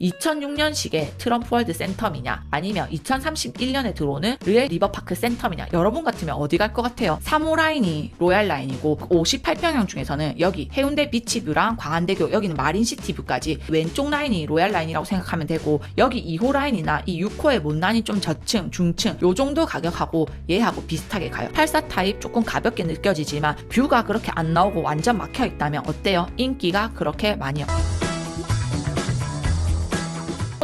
2006년식의 트럼프 월드 센텀이냐 아니면 2031년에 들어오는 르엘 리버파크 센텀이냐 여러분 같으면 어디 갈 것 같아요? 3호 라인이 로얄 라인이고 58평형 중에서는 여기 해운대 비치뷰랑 광안대교 여기는 마린시티뷰까지 왼쪽 라인이 로얄 라인이라고 생각하면 되고 여기 2호 라인이나 이 6호의 못난이 좀 저층 중층 요 정도 가격하고 얘하고 비슷하게 가요 84 타입 조금 가볍게 느껴지지만 뷰가 그렇게 안 나오고 완전 막혀 있다면 어때요? 인기가 그렇게 많이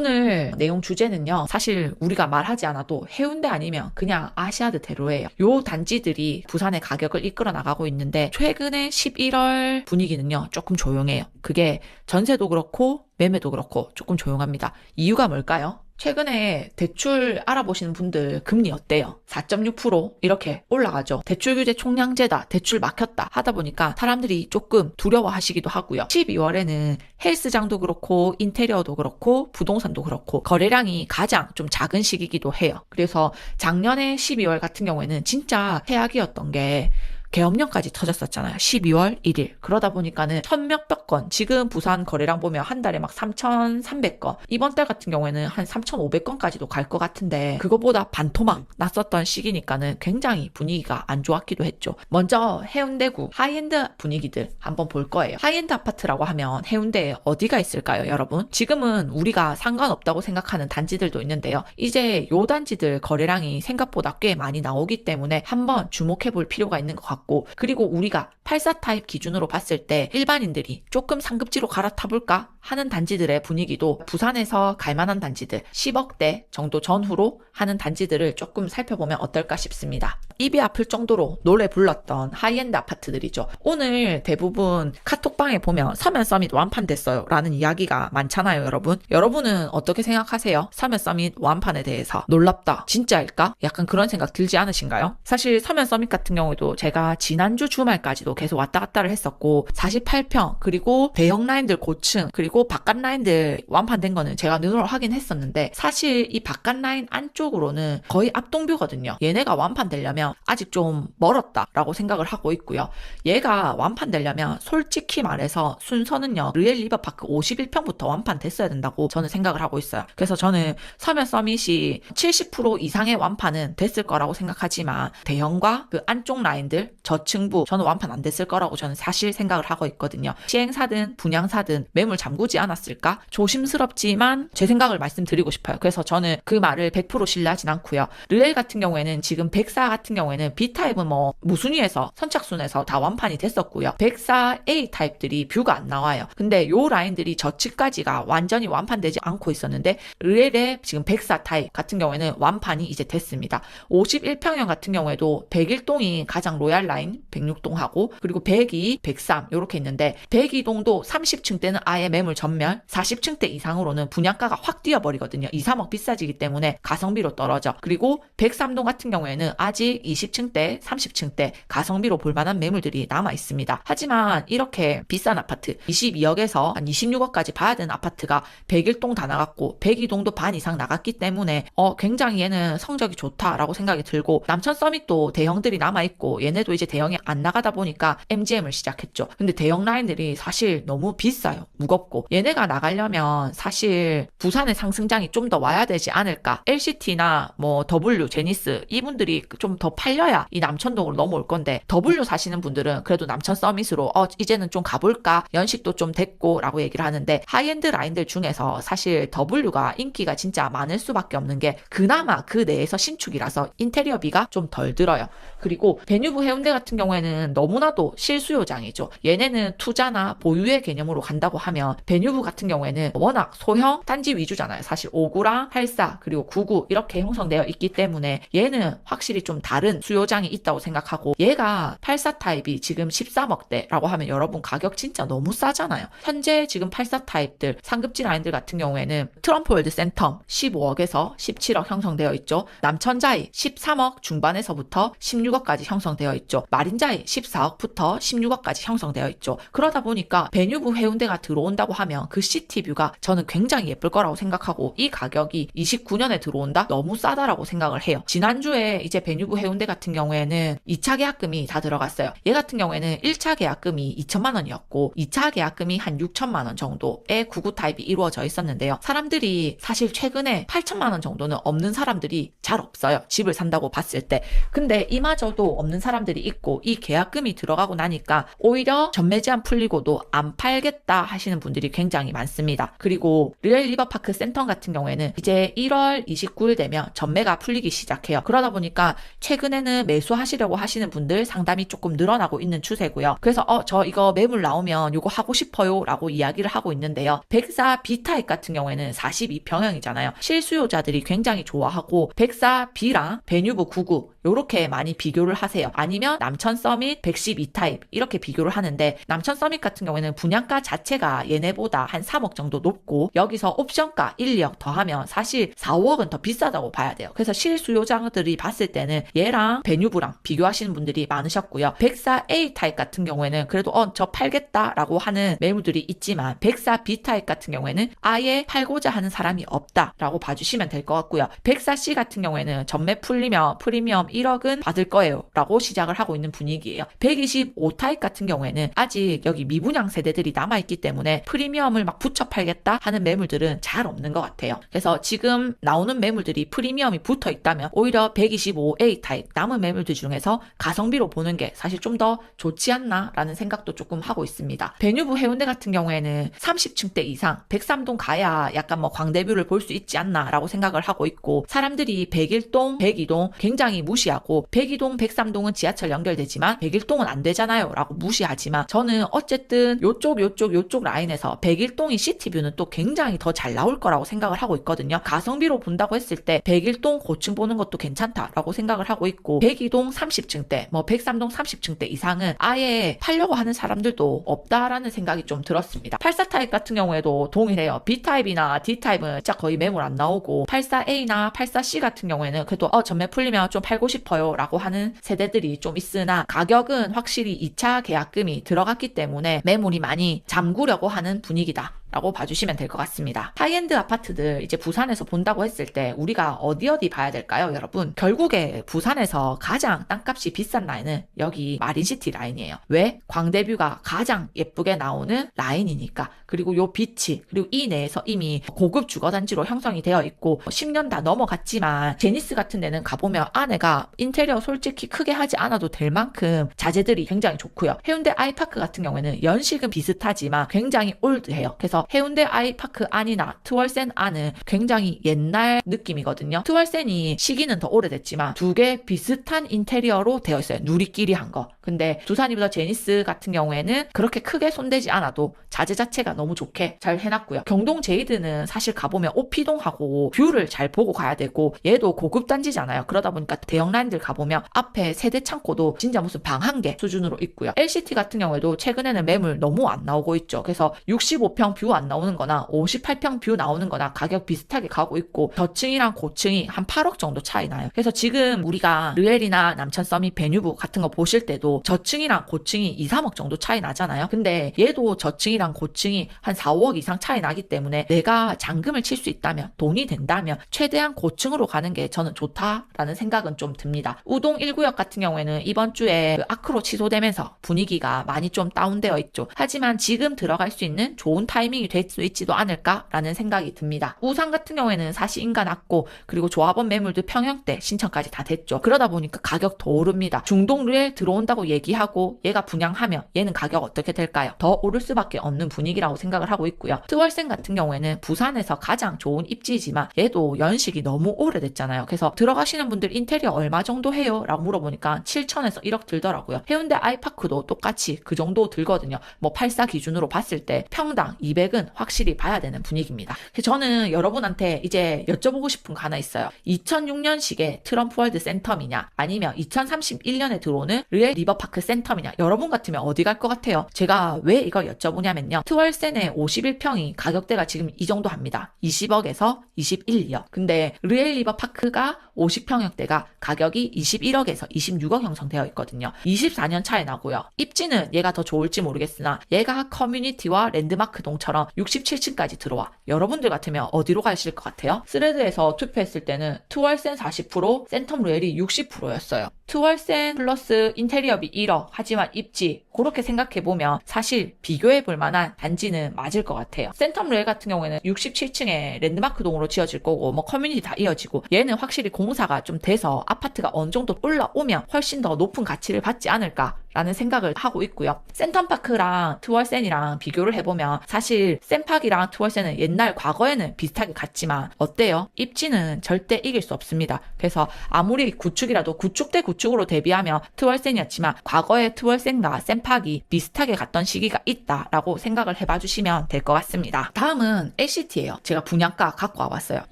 오늘 내용 주제는요. 사실 우리가 말하지 않아도 해운대 아니면 그냥 아시아드 대로예요. 요 단지들이 부산의 가격을 이끌어 나가고 있는데 최근에 11월 분위기는요. 조금 조용해요. 그게 전세도 그렇고 매매도 그렇고 조금 조용합니다. 이유가 뭘까요? 최근에 대출 알아보시는 분들 금리 어때요? 4.6% 이렇게 올라가죠. 대출 규제 총량제다, 대출 막혔다 하다 보니까 사람들이 조금 두려워하시기도 하고요. 12월에는 헬스장도 그렇고 인테리어도 그렇고 부동산도 그렇고 거래량이 가장 좀 작은 시기이기도 해요. 그래서 작년에 12월 같은 경우에는 진짜 해악이었던 게 계엄령까지 터졌었잖아요. 12월 1일. 그러다 보니까는 천몇백 건, 지금 부산 거래량 보면 한 달에 막 3,300건, 이번 달 같은 경우에는 한 3,500건까지도 갈 것 같은데, 그거보다 반토막 났었던 시기니까는 굉장히 분위기가 안 좋았기도 했죠. 먼저 해운대구 하이엔드 분위기들 한번 볼 거예요. 하이엔드 아파트라고 하면 해운대에 어디가 있을까요, 여러분? 지금은 우리가 상관없다고 생각하는 단지들도 있는데요. 이제 요 단지들 거래량이 생각보다 꽤 많이 나오기 때문에 한번 주목해 볼 필요가 있는 것 같고, 그리고 우리가 84 타입 기준으로 봤을 때 일반인들이 조금 상급지로 갈아타볼까 하는 단지들의 분위기도 부산에서 갈만한 단지들 10억대 정도 전후로 하는 단지들을 조금 살펴보면 어떨까 싶습니다. 입이 아플 정도로 노래 불렀던 하이엔드 아파트들이죠. 오늘 대부분 카톡방에 보면 서면 서밋 완판됐어요 라는 이야기가 많잖아요 여러분. 여러분은 어떻게 생각하세요? 서면 서밋 완판에 대해서 놀랍다. 진짜일까? 약간 그런 생각 들지 않으신가요? 사실 서면 서밋 같은 경우에도 제가 지난주 주말까지도 계속 왔다 갔다를 했었고 48평 그리고 대형 라인들 고층 그리고 바깥 라인들 완판된 거는 제가 눈으로 확인했었는데 사실 이 바깥 라인 안쪽으로는 거의 앞동뷰거든요. 얘네가 완판되려면 아직 좀 멀었다라고 생각을 하고 있고요. 얘가 완판되려면 솔직히 말해서 순서는요. 르엘 리버파크 51평부터 완판됐어야 된다고 저는 생각을 하고 있어요. 그래서 저는 서면 서밋이 70% 이상의 완판은 됐을 거라고 생각하지만 대형과 그 안쪽 라인들 저층부 저는 완판 안 됐을 거라고 저는 사실 생각을 하고 있거든요. 시행사든 분양사든 매물 잠그지 않았을까? 조심스럽지만 제 생각을 말씀드리고 싶어요. 그래서 저는 그 말을 100% 신뢰하진 않고요. 르엘 같은 경우에는 지금 104 같은 경우에는 B타입은 뭐 무순위에서 선착순에서 다 완판이 됐었고요. 104A 타입들이 뷰가 안 나와요. 근데 요 라인들이 저층까지가 완전히 완판되지 않고 있었는데 르엘의 지금 104 타입 같은 경우에는 완판이 이제 됐습니다. 51평형 같은 경우에도 101동이 가장 로얄 라인 106동하고 그리고 102, 103 이렇게 있는데 102동도 30층 때는 아예 매물 전멸, 40층 대 이상으로는 분양가가 확 뛰어버리거든요. 2, 3억 비싸지기 때문에 가성비로 떨어져. 그리고 103동 같은 경우에는 아직 20층 대, 30층 대 가성비로 볼만한 매물들이 남아 있습니다. 하지만 이렇게 비싼 아파트 22억에서 한 26억까지 봐야 되는 아파트가 101동 다 나갔고 102동도 반 이상 나갔기 때문에 어 굉장히 얘는 성적이 좋다라고 생각이 들고 남천 서밋도 대형들이 남아 있고 얘네도 이제 대형이 안 나가다 보니까 MGM을 시작했죠. 근데 대형 라인들이 사실 너무 비싸요. 무겁고 얘네가 나가려면 사실 부산의 상승장이 좀 더 와야 되지 않을까. LCT나 뭐 W 제니스 이분들이 좀더 팔려야 이 남천동으로 넘어올 건데 W 사시는 분들은 그래도 남천 서밋으로 어 이제는 좀 가볼까 연식도 좀 됐고 라고 얘기를 하는데 하이엔드 라인들 중에서 사실 W가 인기가 진짜 많을 수밖에 없는 게 그나마 그 내에서 신축이라서 인테리어비가 좀 덜 들어요. 그리고 베뉴브 해운대 같은 경우에는 너무나도 실수요장이죠. 얘네는 투자나 보유의 개념으로 간다고 하면 베뉴브 같은 경우에는 워낙 소형 단지 위주잖아요. 사실 5구랑 84 그리고 99 이렇게 형성되어 있기 때문에 얘는 확실히 좀 다른 수요장이 있다고 생각하고 얘가 84 타입이 지금 13억대라고 하면 여러분 가격 진짜 너무 싸잖아요. 현재 지금 84 타입들 상급지 라인들 같은 경우에는 트럼프 월드 센텀 15억에서 17억 형성되어 있죠. 남천자이 13억 중반에서부터 16억까지 형성되어 있죠. 마린자이 14억부터 16억까지 형성되어 있죠. 그러다 보니까 베뉴브 해운대가 들어온다고 하면 그 시티뷰가 저는 굉장히 예쁠 거라고 생각하고 이 가격이 29년에 들어온다? 너무 싸다라고 생각을 해요. 지난주에 이제 베뉴브 해운대 해운대 같은 경우에는 2차 계약금이 다 들어갔어요. 얘 같은 경우에는 1차 계약금이 2천만 원이었고 2차 계약금이 한 6천만 원 정도의 구구 타입이 이루어져 있었는데요. 사람들이 사실 최근에 8천만 원 정도는 없는 사람들이 잘 없어요. 집을 산다고 봤을 때. 근데 이마저도 없는 사람들이 있고 이 계약금이 들어가고 나니까 오히려 전매 제한 풀리고도 안 팔겠다 하시는 분들이 굉장히 많습니다. 그리고 리얼 리버파크 센터 같은 경우에는 이제 1월 29일 되면 전매가 풀리기 시작해요. 그러다 보니까 최근 에는 매수하시려고 하시는 분들 상담이 조금 늘어나고 있는 추세고요. 그래서 어 저 이거 매물 나오면 요거 하고 싶어요 라고 이야기를 하고 있는데요. 백사 B타입 같은 경우에는 42평형이잖아요. 실수요자들이 굉장히 좋아하고 백사 B랑 베뉴브 99 요렇게 많이 비교를 하세요. 아니면 남천 서밋 112타입 이렇게 비교를 하는데 남천 서밋 같은 경우에는 분양가 자체가 얘네보다 한 3억 정도 높고 여기서 옵션가 1, 2억 더하면 사실 4, 5억은 더 비싸다고 봐야 돼요. 그래서 실수요자들이 봤을 때는 얘랑 베뉴브랑 비교하시는 분들이 많으셨고요. 백사 A 타입 같은 경우에는 그래도 어 저 팔겠다라고 하는 매물들이 있지만 백사 B 타입 같은 경우에는 아예 팔고자 하는 사람이 없다라고 봐주시면 될 것 같고요. 백사 C 같은 경우에는 전매 풀리면 프리미엄 1억은 받을 거예요 라고 시작을 하고 있는 분위기예요. 125 타입 같은 경우에는 아직 여기 미분양 세대들이 남아있기 때문에 프리미엄을 막 붙여 팔겠다 하는 매물들은 잘 없는 것 같아요. 그래서 지금 나오는 매물들이 프리미엄이 붙어 있다면 오히려 125A 타입 남은 매물들 중에서 가성비로 보는 게 사실 좀 더 좋지 않나라는 생각도 조금 하고 있습니다. 베뉴브 해운대 같은 경우에는 30층대 이상 103동 가야 약간 뭐 광대뷰를 볼 수 있지 않나라고 생각을 하고 있고 사람들이 101동, 102동 굉장히 무시 하고 102동, 103동은 지하철 연결되지만 101동은 안 되잖아요 라고 무시하지만 저는 어쨌든 요쪽 요쪽 요쪽 라인에서 101동이 시티뷰는 또 굉장히 더 잘 나올 거라고 생각을 하고 있거든요. 가성비로 본다고 했을 때 101동 고층 보는 것도 괜찮다라고 생각을 하고 있고 102동 30층대, 뭐 103동 30층대 이상은 아예 팔려고 하는 사람들도 없다라는 생각이 좀 들었습니다. 84타입 같은 경우에도 동일해요. B타입이나 D타입은 진짜 거의 매물 안 나오고 84A나 84C 같은 경우에는 그래도 어 전매 풀리면 좀 팔고 싶어요 라고 하는 세대들이 좀 있으나 가격은 확실히 2차 계약금이 들어갔기 때문에 매물이 많이 잠그려고 하는 분위기다. 라고 봐주시면 될 것 같습니다. 하이엔드 아파트들 이제 부산에서 본다고 했을 때 우리가 어디 어디 봐야 될까요, 여러분? 결국에 부산에서 가장 땅값이 비싼 라인은 여기 마린시티 라인이에요. 왜? 광대뷰가 가장 예쁘게 나오는 라인이니까. 그리고 요 빛이 그리고 이 내에서 이미 고급 주거단지로 형성이 되어 있고 10년 다 넘어갔지만 제니스 같은 데는 가보면 안에가 인테리어 솔직히 크게 하지 않아도 될 만큼 자재들이 굉장히 좋고요. 해운대 아이파크 같은 경우에는 연식은 비슷하지만 굉장히 올드해요. 그래서 해운대 아이파크 안이나 트월센 안은 굉장히 옛날 느낌이거든요. 트월센이 시기는 더 오래됐지만 두 개 비슷한 인테리어로 되어 있어요. 누리끼리 한 거. 근데 두산이보다 제니스 같은 경우에는 그렇게 크게 손대지 않아도 자재 자체가 너무 좋게 잘 해놨고요. 경동 제이드는 사실 가보면 오피동하고 뷰를 잘 보고 가야 되고 얘도 고급 단지잖아요. 그러다 보니까 대형 라인들 가보면 앞에 세대 창고도 진짜 무슨 방 한 개 수준으로 있고요. LCT 같은 경우에도 최근에는 매물 너무 안 나오고 있죠. 그래서 65평 뷰안 나오는 거나 58평 뷰 나오는 거나 가격 비슷하게 가고 있고 저층이랑 고층이 한 8억 정도 차이 나요. 그래서 지금 우리가 르엘이나 남천 서밋 베뉴브 같은 거 보실 때도 저층이랑 고층이 2, 3억 정도 차이 나잖아요. 근데 얘도 저층이랑 고층이 한 4, 5억 이상 차이 나기 때문에 내가 잔금을 칠 수 있다면 돈이 된다면 최대한 고층으로 가는 게 저는 좋다라는 생각은 좀 듭니다. 우동 1구역 같은 경우에는 이번 주에 그 아크로 취소되면서 분위기가 많이 좀 다운되어 있죠. 하지만 지금 들어갈 수 있는 좋은 타이밍 이 될 수 있지도 않을까라는 생각이 듭니다. 우상 같은 경우에는 사시인가 낮고 그리고 조합원 매물도 평형대 신청까지 다 됐죠. 그러다 보니까 가격 더 오릅니다. 중동 르엘 들어온다고 얘기하고 얘가 분양하면 얘는 가격 어떻게 될까요? 더 오를 수밖에 없는 분위기라고 생각을 하고 있고요. 트월생 같은 경우에는 부산에서 가장 좋은 입지지만 얘도 연식이 너무 오래됐잖아요. 그래서 들어가시는 분들 인테리어 얼마 정도 해요? 라고 물어보니까 7천에서 1억 들더라고요. 해운대 아이파크도 똑같이 그 정도 들거든요. 뭐 84 기준으로 봤을 때 평당 200은 확실히 봐야 되는 분위기입니다. 저는 여러분한테 이제 여쭤보고 싶은 거 하나 있어요. 2006년식의 트럼프 월드 센텀이냐 아니면 2031년에 들어오는 르엘 리버파크 센텀이냐 여러분 같으면 어디 갈 것 같아요? 제가 왜 이걸 여쭤보냐면요. 트월센의 51평이 가격대가 지금 이 정도 합니다. 20억에서 21억. 근데 르엘 리버파크가 50평형대가 가격이 21억에서 26억 형성되어 있거든요. 24년 차이 나고요. 입지는 얘가 더 좋을지 모르겠으나 얘가 커뮤니티와 랜드마크 동처럼 보면 67층까지 들어와. 여러분들 같으면 어디로 가실 것 같아요? 스레드에서 투표했을 때는 트월센 40%, 센텀 루엘이 60%였어요. 트월센 플러스 인테리어비 1억, 하지만 입지 그렇게 생각해 보면 사실 비교해 볼 만한 단지는 맞을 것 같아요. 센텀 루엘 같은 경우에는 67층에 랜드마크 동으로 지어질 거고 뭐 커뮤니티 다 이어지고 얘는 확실히 공사가 좀 돼서 아파트가 어느 정도 올라오면 훨씬 더 높은 가치를 받지 않을까 라는 생각을 하고 있고요. 센텀파크랑 트월센이랑 비교를 해보면 사실 센파크랑 트월센은 옛날 과거에는 비슷하게 갔지만 어때요? 입지는 절대 이길 수 없습니다. 그래서 아무리 구축이라도 구축 대 구축으로 대비하면 트월센이었지만 과거의 트월센과 센 파크이 비슷하게 갔던 시기가 있다라고 생각을 해봐 주시면 될 것 같습니다. 다음은 LCT예요. 제가 분양가 갖고 와봤어요.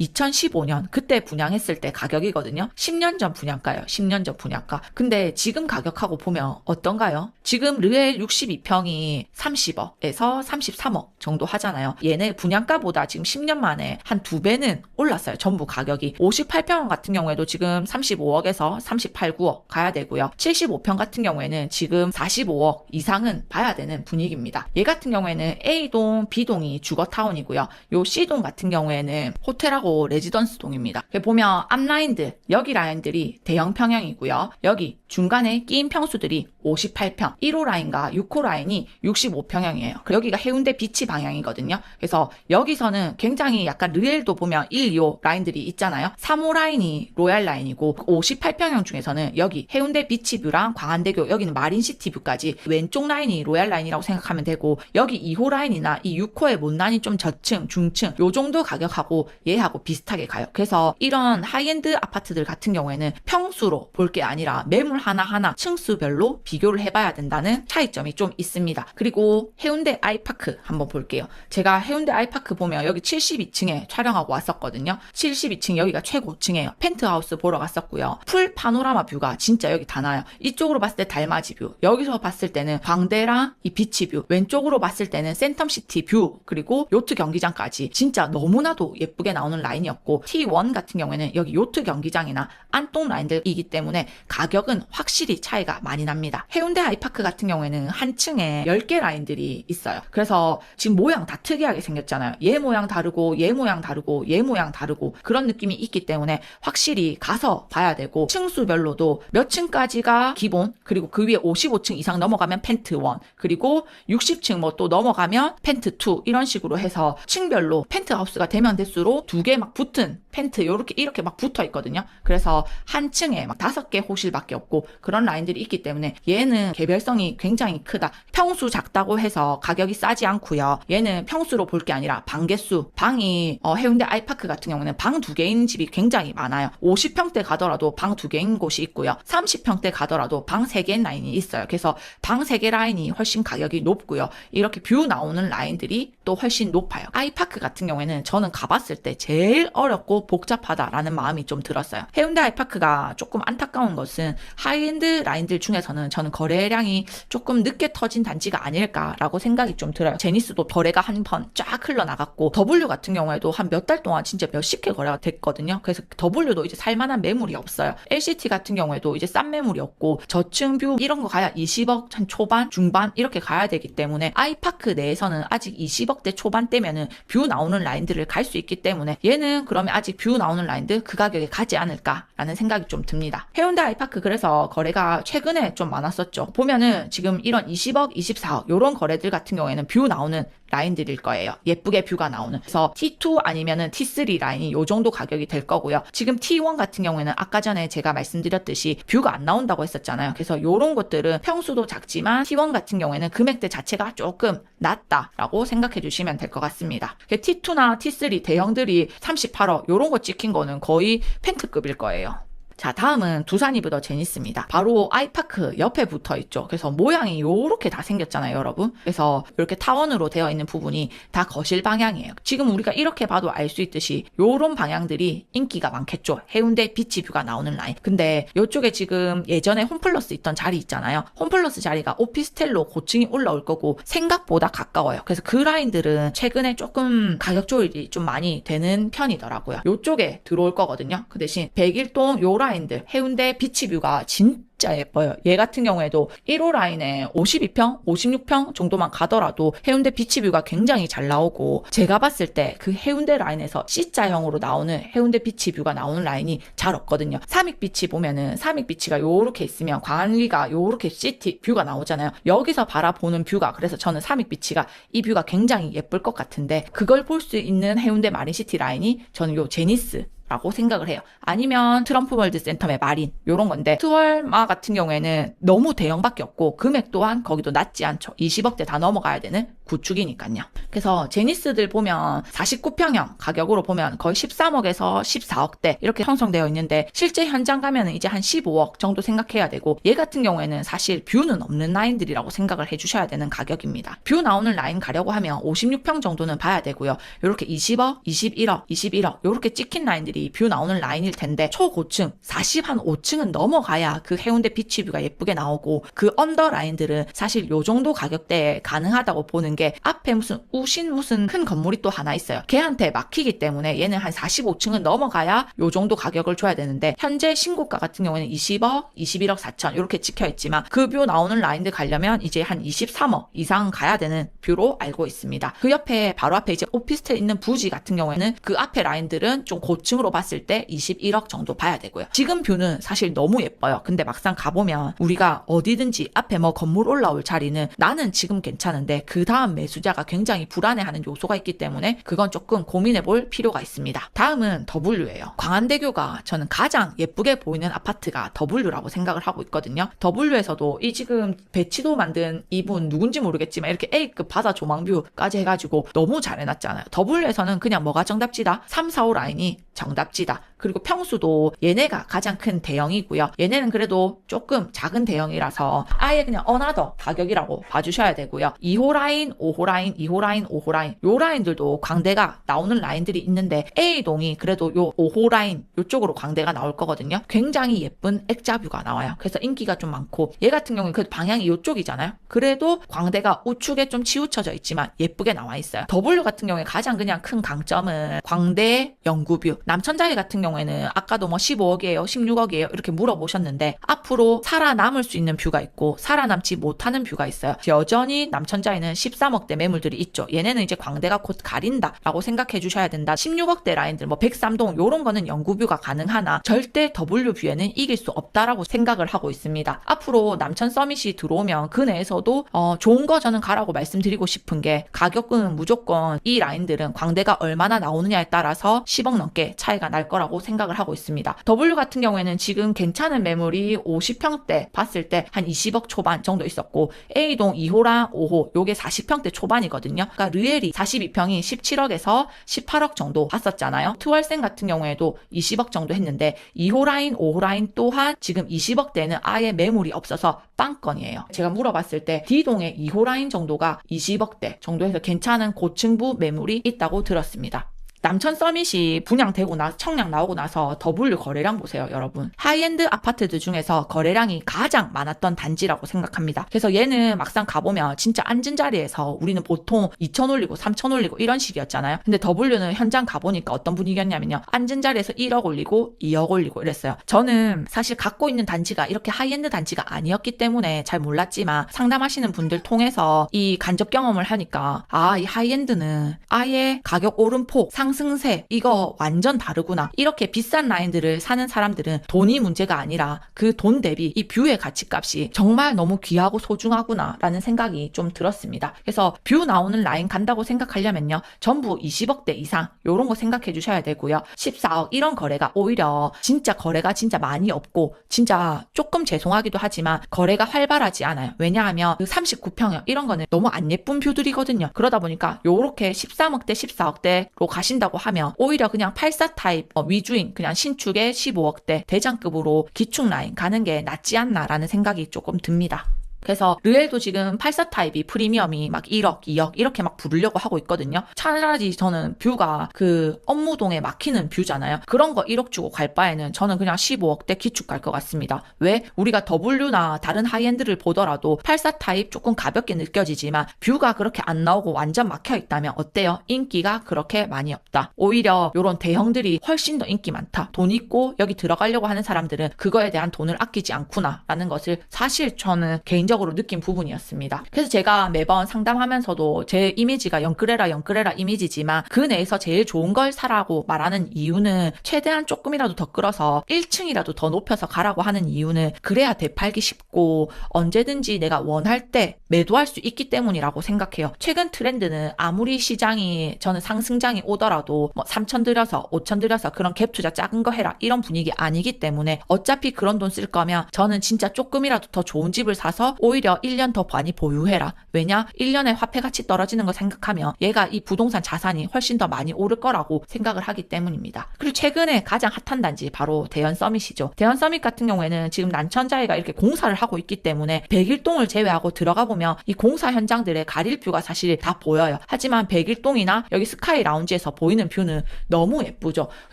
2015년 그때 분양했을 때 가격이거든요. 10년 전 분양가예요. 10년 전 분양가. 근데 지금 가격하고 보면 어떤 어떤가요? 지금 르엘 62평이 30억에서 33억 정도 하잖아요. 얘네 분양가보다 지금 10년 만에 한 두 배는 올랐어요. 전부 가격이. 58평 같은 경우에도 지금 35억에서 38, 9억 가야 되고요. 75평 같은 경우에는 지금 45억 이상은 봐야 되는 분위기입니다. 얘 같은 경우에는 A동, B동이 주거타운이고요. 요 C동 같은 경우에는 호텔하고 레지던스 동입니다. 보면 앞라인들, 여기 라인들이 대형 평형이고요. 여기 중간에 끼인 평수들이 58평, 1호 라인과 6호 라인이 65평형이에요. 여기가 해운대 비치 방향이거든요. 그래서 여기서는 굉장히 약간 르엘도 보면 1, 2호 라인들이 있잖아요. 3호 라인이 로얄 라인이고 58평형 중에서는 여기 해운대 비치 뷰랑 광안대교 여기는 마린시티 뷰까지 왼쪽 라인이 로얄 라인이라고 생각하면 되고 여기 2호 라인이나 이 6호의 못난이 좀 저층, 중층 요 정도 가격하고 얘하고 비슷하게 가요. 그래서 이런 하이엔드 아파트들 같은 경우에는 평수로 볼 게 아니라 매물 하나하나 층수별로 비교를 해봐야 된다는 차이점이 좀 있습니다. 그리고 해운대 아이파크 한번 볼게요. 제가 해운대 아이파크 보면 여기 72층에 촬영하고 왔었거든요. 72층 여기가 최고층이에요. 펜트하우스 보러 갔었고요. 풀 파노라마 뷰가 진짜 여기 다 나요. 이쪽으로 봤을 때 달맞이 뷰, 여기서 봤을 때는 광대랑 이 비치 뷰, 왼쪽으로 봤을 때는 센텀시티 뷰, 그리고 요트 경기장까지 진짜 너무나도 예쁘게 나오는 라인이었고 T1 같은 경우에는 여기 요트 경기장이나 안동 라인들이기 때문에 가격은 확실히 차이가 많이 납니다. 해운대 아이파크 같은 경우에는 한 층에 10개 라인들이 있어요. 그래서 지금 모양 다 특이하게 생겼잖아요. 얘 모양 다르고 얘 모양 다르고 얘 모양 다르고 그런 느낌이 있기 때문에 확실히 가서 봐야 되고 층수별로도 몇 층까지가 기본 그리고 그 위에 55층 이상 넘어가면 펜트 1 그리고 60층 뭐 또 넘어가면 펜트 2 이런 식으로 해서 층별로 펜트하우스가 되면 될수록 두 개 막 붙은 펜트 이렇게 이렇게 막 붙어 있거든요. 그래서 한 층에 막 다섯 개 호실밖에 없고 그런 라인들이 있기 때문에 얘는 개별성이 굉장히 크다. 평수 작다고 해서 가격이 싸지 않고요. 얘는 평수로 볼 게 아니라 방 개수. 방이 어, 해운대 아이파크 같은 경우는 방 두 개인 집이 굉장히 많아요. 50평대 가더라도 방 두 개인 곳이 있고요. 30평대 가더라도 방 세 개인 라인이 있어요. 그래서 방 세 개 라인이 훨씬 가격이 높고요. 이렇게 뷰 나오는 라인들이 또 훨씬 높아요. 아이파크 같은 경우에는 저는 가봤을 때 제일 어렵고 복잡하다라는 마음이 좀 들었어요. 해운대 아이파크가 조금 안타까운 것은 하 이엔드 라인들 중에서는 저는 거래량이 조금 늦게 터진 단지가 아닐까라고 생각이 좀 들어요. 제니스도 거래가 한 번 쫙 흘러나갔고 W 같은 경우에도 한 몇 달 동안 진짜 몇십 개 거래가 됐거든요. 그래서 W도 이제 살만한 매물이 없어요. LCT 같은 경우에도 이제 싼 매물이 없고 저층 뷰 이런 거 가야 20억 한 초반, 중반 이렇게 가야 되기 때문에 아이파크 내에서는 아직 20억대 초반대면은 뷰 나오는 라인들을 갈 수 있기 때문에 얘는 그러면 아직 뷰 나오는 라인들 그 가격에 가지 않을까라는 생각이 좀 듭니다. 해운대 아이파크 그래서 거래가 최근에 좀 많았었죠. 보면은 지금 이런 20억, 24억 요런 거래들 같은 경우에는 뷰 나오는 라인들일 거예요. 예쁘게 뷰가 나오는. 그래서 T2 아니면은 T3 라인이 요 정도 가격이 될 거고요. 지금 T1 같은 경우에는 아까 전에 제가 말씀드렸듯이 뷰가 안 나온다고 했었잖아요. 그래서 요런 것들은 평수도 작지만 T1 같은 경우에는 금액대 자체가 조금 낮다라고 생각해 주시면 될 것 같습니다. T2나 T3 대형들이 38억 요런 거 찍힌 거는 거의 펜트급일 거예요. 자, 다음은 두산이브더 제니스입니다. 바로 아이파크 옆에 붙어 있죠. 그래서 모양이 요렇게 다 생겼잖아요, 여러분. 그래서 이렇게 타원으로 되어 있는 부분이 다 거실 방향이에요. 지금 우리가 이렇게 봐도 알 수 있듯이 요런 방향들이 인기가 많겠죠. 해운대 비치 뷰가 나오는 라인. 근데 요쪽에 지금 예전에 홈플러스 있던 자리 있잖아요. 홈플러스 자리가 오피스텔로 고층이 올라올 거고 생각보다 가까워요. 그래서 그 라인들은 최근에 조금 가격 조율이 좀 많이 되는 편이더라고요. 요쪽에 들어올 거거든요. 그 대신 백일동 요 라인 라인들 해운대 비치뷰가 진 진짜 예뻐요. 얘 같은 경우에도 1호 라인에 52평, 56평 정도만 가더라도 해운대 비치뷰가 굉장히 잘 나오고 제가 봤을 때 그 해운대 라인에서 C자형으로 나오는 해운대 비치뷰가 나오는 라인이 잘 없거든요. 삼익비치 보면은 삼익비치가 요렇게 있으면 광안리가 요렇게 시티 뷰가 나오잖아요. 여기서 바라보는 뷰가 그래서 저는 삼익비치가 이 뷰가 굉장히 예쁠 것 같은데 그걸 볼 수 있는 해운대 마린시티 라인이 저는 요 제니스 라고 생각을 해요. 아니면 트럼프 월드 센텀의 마린 요런 건데 트월마 같은 경우에는 너무 대형밖에 없고 금액 또한 거기도 낮지 않죠. 20억대 다 넘어가야 되는 구축이니까요. 그래서 제니스들 보면 49평형 가격으로 보면 거의 13억에서 14억대 이렇게 형성되어 있는데 실제 현장 가면은 이제 한 15억 정도 생각해야 되고 얘 같은 경우에는 사실 뷰는 없는 라인들이라고 생각을 해주셔야 되는 가격입니다. 뷰 나오는 라인 가려고 하면 56평 정도는 봐야 되고요. 이렇게 20억, 21억, 21억 이렇게 찍힌 라인들이 뷰 나오는 라인일 텐데 초고층 40 한 5층은 넘어가야 그 해운대 비치 뷰가 예쁘게 나오고 그 언더 라인들은 사실 요 정도 가격대에 가능하다고 보는 게 앞에 무슨 우신 무슨 큰 건물이 또 하나 있어요. 걔한테 막히기 때문에 얘는 한 45층은 넘어가야 요 정도 가격을 줘야 되는데 현재 신고가 같은 경우에는 20억, 21억 4천 이렇게 찍혀 있지만 그 뷰 나오는 라인들 가려면 이제 한 23억 이상 가야 되는 뷰로 알고 있습니다. 그 옆에 바로 앞에 이제 오피스텔 있는 부지 같은 경우에는 그 앞에 라인들은 좀 고층으로 봤을 때 21억 정도 봐야 되고요. 지금 뷰는 사실 너무 예뻐요. 근데 막상 가보면 우리가 어디든지 앞에 뭐 건물 올라올 자리는 나는 지금 괜찮은데 그 다음 매수자가 굉장히 불안해하는 요소가 있기 때문에 그건 조금 고민해 볼 필요가 있습니다. 다음은 W예요. 광안대교가 저는 가장 예쁘게 보이는 아파트가 W라고 생각을 하고 있거든요. W에서도 이 지금 배치도 만든 이분 누군지 모르겠지만 이렇게 A급 바다 조망뷰까지 해가지고 너무 잘 해놨잖아요. W에서는 그냥 뭐가 정답지다? 3, 4, 5 라인이 정답 지다. 그리고 평수도 얘네가 가장 큰 대형이고요. 얘네는 그래도 조금 작은 대형이라서 아예 그냥 어나더 가격이라고 봐주셔야 되고요. 2호 라인, 5호 라인, 2호 라인, 5호 라인 요 라인들도 광대가 나오는 라인들이 있는데 A동이 그래도 요 5호 라인 요쪽으로 광대가 나올 거거든요. 굉장히 예쁜 액자뷰가 나와요. 그래서 인기가 좀 많고 얘 같은 경우는 그 방향이 요쪽이잖아요. 그래도 광대가 우측에 좀 치우쳐져 있지만 예쁘게 나와 있어요. W 같은 경우에 가장 그냥 큰 강점은 광대 영구뷰 남천자리 같은 경우 에는 아까도 뭐 15억이에요, 16억이에요 이렇게 물어보셨는데 앞으로 살아남을 수 있는 뷰가 있고 살아남지 못하는 뷰가 있어요. 여전히 남천자리는 13억대 매물들이 있죠. 얘네는 이제 광대가 곧 가린다라고 생각해 주셔야 된다. 16억대 라인들 뭐 백삼동 요런 거는 영구뷰가 가능하나 절대 W뷰에는 이길 수 없다라고 생각을 하고 있습니다. 앞으로 남천 서밋이 들어오면 그 내에서도 어, 좋은 거 저는 가라고 말씀드리고 싶은 게 가격은 무조건 이 라인들은 광대가 얼마나 나오느냐에 따라서 10억 넘게 차이가 날 거라고 생각을 하고 있습니다. W 같은 경우에는 지금 괜찮은 매물이 50평대 봤을 때 한 20억 초반 정도 있었고 A동 2호랑 5호 요게 40평대 초반이거든요. 그러니까 르엘이 42평이 17억에서 18억 정도 봤었잖아요. 트월생 같은 경우에도 20억 정도 했는데 2호 라인, 5호 라인 또한 지금 20억대는 아예 매물이 없어서 빵건이에요. 제가 물어봤을 때 D동의 2호 라인 정도가 20억대 정도에서 괜찮은 고층부 매물이 있다고 들었습니다. 남천 서밋이 분양되고 나 청량 나오고 나서 W 거래량 보세요, 여러분. 하이엔드 아파트들 중에서 거래량이 가장 많았던 단지라고 생각합니다. 그래서 얘는 막상 가보면 진짜 앉은 자리에서 우리는 보통 2천 올리고 3천 올리고 이런 식이었잖아요. 근데 W는 현장 가보니까 어떤 분위기였냐면요. 앉은 자리에서 1억 올리고 2억 올리고 이랬어요. 저는 사실 갖고 있는 단지가 이렇게 하이엔드 단지가 아니었기 때문에 잘 몰랐지만 상담하시는 분들 통해서 이 간접 경험을 하니까 아, 이 하이엔드는 아예 가격 오름폭 상 상승세 이거 완전 다르구나. 이렇게 비싼 라인들을 사는 사람들은 돈이 문제가 아니라 그 돈 대비 이 뷰의 가치값이 정말 너무 귀하고 소중하구나 라는 생각이 좀 들었습니다. 그래서 뷰 나오는 라인 간다고 생각하려면요. 전부 20억대 이상 요런 거 생각해 주셔야 되고요. 14억 이런 거래가 오히려 진짜 거래가 진짜 많이 없고 진짜 조금 죄송하기도 하지만 거래가 활발하지 않아요. 왜냐하면 그 39평형 이런 거는 너무 안 예쁜 뷰들이거든요. 그러다 보니까 요렇게 13억대 14억대로 가신 하신다고 하면 오히려 그냥 84 타입 어, 위주인 그냥 신축의 15억대 대장급으로 기축 라인 가는 게 낫지 않나라는 생각이 조금 듭니다. 그래서 르엘도 지금 84 타입이 프리미엄이 막 1억, 2억 이렇게 막 부르려고 하고 있거든요. 차라리 저는 뷰가 그 업무동에 막히는 뷰잖아요. 그런 거 1억 주고 갈 바에는 저는 그냥 15억대 기축 갈 것 같습니다. 왜? 우리가 W나 다른 하이엔드를 보더라도 84 타입 조금 가볍게 느껴지지만 뷰가 그렇게 안 나오고 완전 막혀 있다면 어때요? 인기가 그렇게 많이 없다. 오히려 이런 대형들이 훨씬 더 인기 많다. 돈 있고 여기 들어가려고 하는 사람들은 그거에 대한 돈을 아끼지 않구나라는 것을 사실 저는 개인적으로 느낀 부분이었습니다. 그래서 제가 매번 상담하면서도 제 이미지가 영끌해라 영끌해라 이미지지만 그 내에서 제일 좋은 걸 사라고 말하는 이유는 최대한 조금이라도 더 끌어서 1층이라도 더 높여서 가라고 하는 이유는 그래야 되팔기 쉽고 언제든지 내가 원할 때 매도할 수 있기 때문이라고 생각해요. 최근 트렌드는 아무리 시장이 저는 상승장이 오더라도 뭐 3천 들여서 5천 들여서 그런 갭 투자 작은 거 해라 이런 분위기 아니기 때문에 어차피 그런 돈 쓸 거면 저는 진짜 조금이라도 더 좋은 집을 사서 오히려 1년 더 많이 보유해라. 왜냐? 1년에 화폐 가치 떨어지는 거 생각하면 얘가 이 부동산 자산이 훨씬 더 많이 오를 거라고 생각을 하기 때문입니다. 그리고 최근에 가장 핫한 단지 바로 대연 서밋이죠. 대연 서밋 같은 경우에는 지금 난천자이가 이렇게 공사를 하고 있기 때문에 백일동을 제외하고 들어가 보면 이 공사 현장들의 가릴 뷰가 사실 다 보여요. 하지만 백일동이나 여기 스카이 라운지에서 보이는 뷰는 너무 예쁘죠.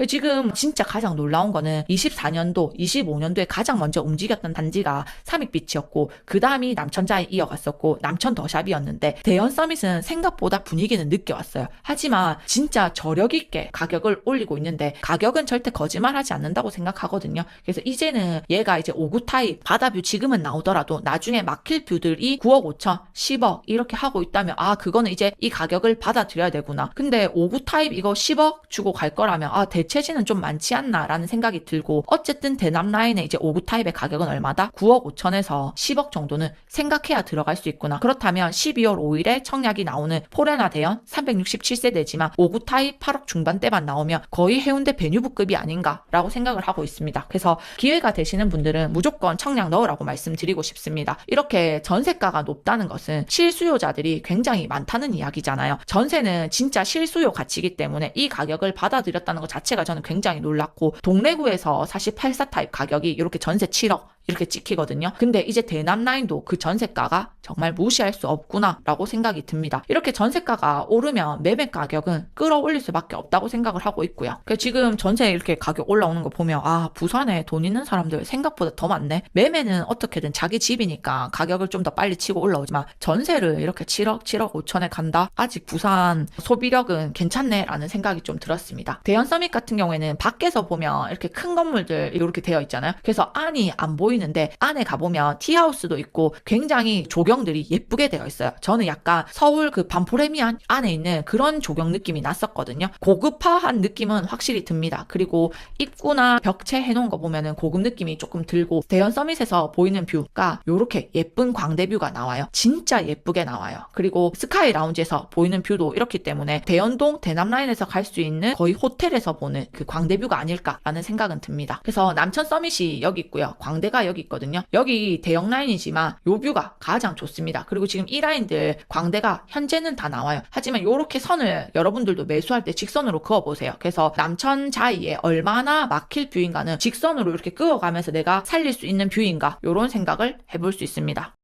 지금 진짜 가장 놀라운 거는 24년도, 25년도에 가장 먼저 움직였던 단지가 삼익빛이었고 그 다음 이 남천자에 이어갔었고 남천 더샵이었는데 대연 서밋은 생각보다 분위기는 늦게 왔어요. 하지만 진짜 저력 있게 가격을 올리고 있는데 가격은 절대 거짓말하지 않는다고 생각하거든요. 그래서 이제는 얘가 이제 5구 타입 바다뷰 지금은 나오더라도 나중에 막힐 뷰들이 9억 5천, 10억 이렇게 하고 있다면 아 그거는 이제 이 가격을 받아들여야 되구나. 근데 5구 타입 이거 10억 주고 갈 거라면 아 대체지는 좀 많지 않나라는 생각이 들고 어쨌든 대남 라인의 이제 5구 타입의 가격은 얼마다? 9억 5천에서 10억 정도는 생각해야 들어갈 수 있구나. 그렇다면 12월 5일에 청약이 나오는 포레나 대연 367세대지만 5구 타입 8억 중반대만 나오면 거의 해운대 베뉴브급이 아닌가라고 생각을 하고 있습니다. 그래서 기회가 되시는 분들은 무조건 청약 넣으라고 말씀드리고 싶습니다. 이렇게 전세가가 높다는 것은 실수요자들이 굉장히 많다는 이야기잖아요. 전세는 진짜 실수요 가치이기 때문에 이 가격을 받아들였다는 것 자체가 저는 굉장히 놀랐고 동래구에서 사실 84 타입 가격이 이렇게 전세 7억 이렇게 찍히거든요. 근데 이제 대남 라인도 그 전세가가 정말 무시할 수 없구나라고 생각이 듭니다. 이렇게 전세가가 오르면 매매 가격은 끌어올릴 수밖에 없다고 생각을 하고 있고요. 그래서 지금 전세 이렇게 가격 올라오는 거 보면 아 부산에 돈 있는 사람들 생각보다 더 많네. 매매는 어떻게든 자기 집이니까 가격을 좀 더 빨리 치고 올라오지만 전세를 이렇게 7억 7억 5천에 간다. 아직 부산 소비력은 괜찮네라는 생각이 좀 들었습니다. 대연 서밋 같은 경우에는 밖에서 보면 이렇게 큰 건물들 이렇게 되어 있잖아요. 그래서 안이 안 보이 보이는데 안에 가보면 티하우스도 있고 굉장히 조경들이 예쁘게 되어 있어요. 저는 약간 서울 그 반포레미안 안에 있는 그런 조경 느낌이 났었거든요. 고급화한 느낌은 확실히 듭니다. 그리고 입구나 벽체 해놓은 거 보면은 고급 느낌이 조금 들고 대연 서밋에서 보이는 뷰가 이렇게 예쁜 광대뷰가 나와요. 진짜 예쁘게 나와요. 그리고 스카이 라운지에서 보이는 뷰도 이렇기 때문에 대연동 대남 라인에서 갈 수 있는 거의 호텔에서 보는 그 광대뷰가 아닐까라는 생각은 듭니다. 그래서 남천 서밋이 여기 있고요. 광대가 여기 있거든요. 여기 대형 라인이지만 요 뷰가 가장 좋습니다. 그리고 지금 이 라인들 광대가 현재는 다 나와요. 하지만 요렇게 선을 여러분들도 매수할 때 직선으로 그어보세요. 그래서 남천 자이에 얼마나 막힐 뷰인가는 직선으로 이렇게 그어가면서 내가 살릴 수 있는 뷰인가 요런 생각을 해볼 수 있습니다.